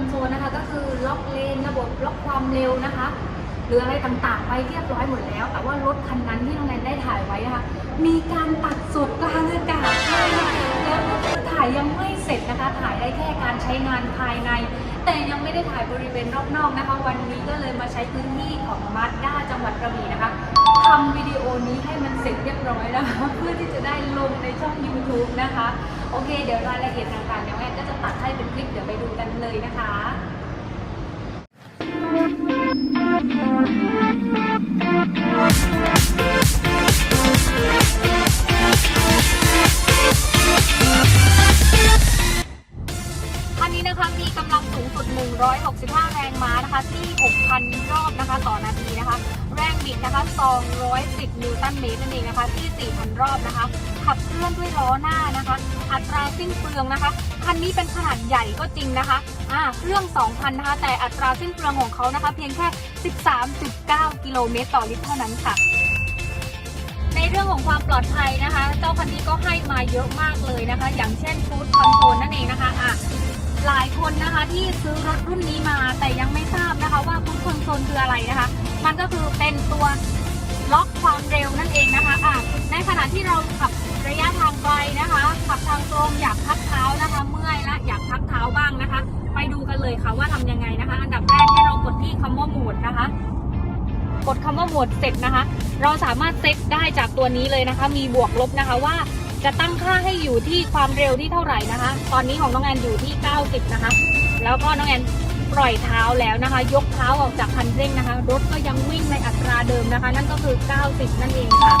อนโซลนะคะ ก็คือล็อกเลนระบบล็อกความเร็วนะคะหรืออะไรต่างๆ ไปเรียบร้อยหมดแล้ว แต่ว่ารถคันนั้นที่น้องแอนได้ถ่ายไว้นะคะ มีการตัดสดกลางอากาศด้วยแล้วก็ถ่ายยังไม่เสร็จนะคะ ถ่ายได้แค่การใช้งานภายใน แต่ยังไม่ได้ถ่ายบริเวณรอบนอกนะคะ วันนี้ก็เลยมาใช้พื้นที่ของมาด้าจังหวัดกระบี่นะคะทำวิดีโอนี้ให้มันเสร็จเรียบร้อยนะคะเพื่อที่จะได้ลงในช่อง YouTube นะคะ โอเค เดี๋ยวราย ดูกันเลยนะคะคันนี้นะคะมีกำลังสูงสุด 165 แรงม้านะคะที่ 6,000 รอบนะคะ ต่อนาทีนะคะ แรงบิดนะคะ 210 นิวตันเมตรนั่นเองนะคะที่ 4,000 รอบนะคะ ขับเคลื่อนด้วยล้อหน้านะคะ อัตราสิ้นเปลืองนะคะ คันนี้เป็นขนาดใหญ่ก็จริงนะคะอ่าเครื่อง 2,000 นะคะ แต่อัตราสิ้นเปลืองของเขานะคะ เพียงแค่ 13.9 กิโลเมตรต่อลิตรเท่านั้นค่ะในเรื่องของความปลอดภัยนะคะ เจ้าคันนี้ก็ให้มาเยอะมากเลยนะคะ อย่างเช่นฟู้ดคอนโทรลนั่นเองนะคะอะหลายคนนะคะที่ซื้อรถรุ่นนี้มาแต่ยังไม่ทราบนะคะว่าฟู้ดคอนโทรลคืออะไรนะคะ มันก็คือเป็นตัวล็อกความเร็ว นั่นเองนะคะอะในขณะที่เราขับระยะทางไกลนะคะขับทางตรงอยากพักเท้านะคะ เมื่อยและอยากพักเท้าบ้างนะคะ ไปดูกันเลยค่ะว่าทำยังไงนะคะ อันดับแรกให้เรากดที่คำว่าโหมดนะคะ กดคำว่าโหมดเสร็จนะคะ เราสามารถเซตได้จากตัวนี้เลยนะคะ มีบวกลบนะคะว่าจะตั้งค่าให้อยู่ที่ความเร็วที่เท่าไหร่นะคะ ตอนนี้ของน้องแอนอยู่ที่ 90 นะคะ แล้วก็น้องแอน ปล่อยเท้าแล้วนะคะ ยกเท้าออกจากคันเร่งนะคะ รถก็ยังวิ่งในอัตราเดิมนะคะ นั่นก็คือ 90 นั่นเองค่ะ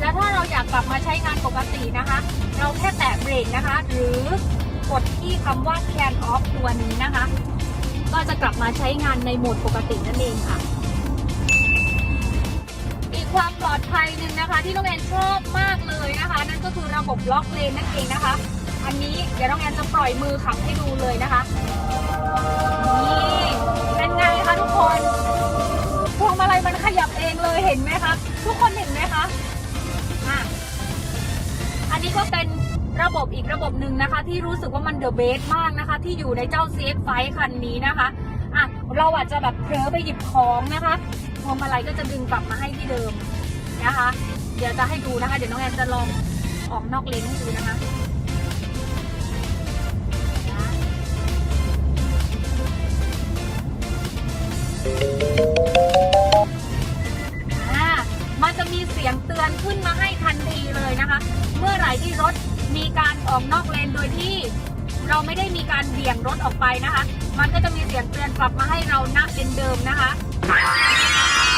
แล้วถ้าเราอยากกลับมาใช้งานปกตินะคะ เราแค่แตะเบรกนะคะ หรือกดที่คำว่า can off ตัวนี้นะคะ ก็จะกลับมาใช้งานในโหมดปกตินั่นเองค่ะอีกความปลอดภัยหนึ่งนะคะ ที่น้องแอนชอบมากเลยนะคะ นั่นก็คือระบบล็อกเลนนั่นเองนะคะ อันนี้เดี๋ยวน้องแอนจะปล่อยมือขับให้ดูเลยนะคะ นี่เป็นไงคะทุกคนพวงมาลัยมันขยับเองเลยเห็นไหมคะทุกคนเห็นไหมคะอะอันนี้ก็เป็นระบบอีกระบบหนึ่งนะคะ ที่รู้สึกว่ามันเดอะเบสมากนะคะ ที่อยู่ในเจ้า CX5 คันนี้นะคะอะเราอาจจะแบบเผลอไปหยิบของนะคะพวงมาลัยก็จะดึงกลับมาให้ที่เดิมนะคะ เดี๋ยวจะให้ดูนะคะ เดี๋ยวน้องแอนจะลองออกนอกเลนให้ดูนะคะนะ ยงเตือนขึ้นมาให้ทันทีเลยนะคะ เมื่อไหร่ที่รถมีการออกนอกเลนโดยที่เราไม่ได้มีการเบี่ยงรถออกไปนะคะ มันก็จะมีเสียงเตือนกลับมาให้เราณเลนเดิมนะคะ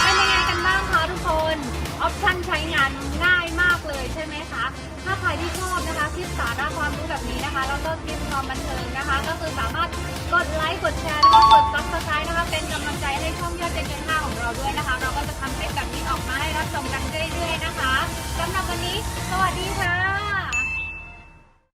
เป็นยังไงกันบ้างคะทุกคน ออปชั่นใช้งานง่ายมากเลยใช่ไหมคะ ถ้าใครที่ชอบนะคะคลิปสาระความรู้แบบนี้นะคะ แล้วก็คลิปความบันเทิงนะคะ ก็คือสามารถกดไลค์ กดแชร์นะคะกดซับสไครต์นะคะ เป็นกำลังใจให้ช่องยอดเจนเจนห้าของเราด้วยนะคะ เราก็จะ สวัสดีค่ะ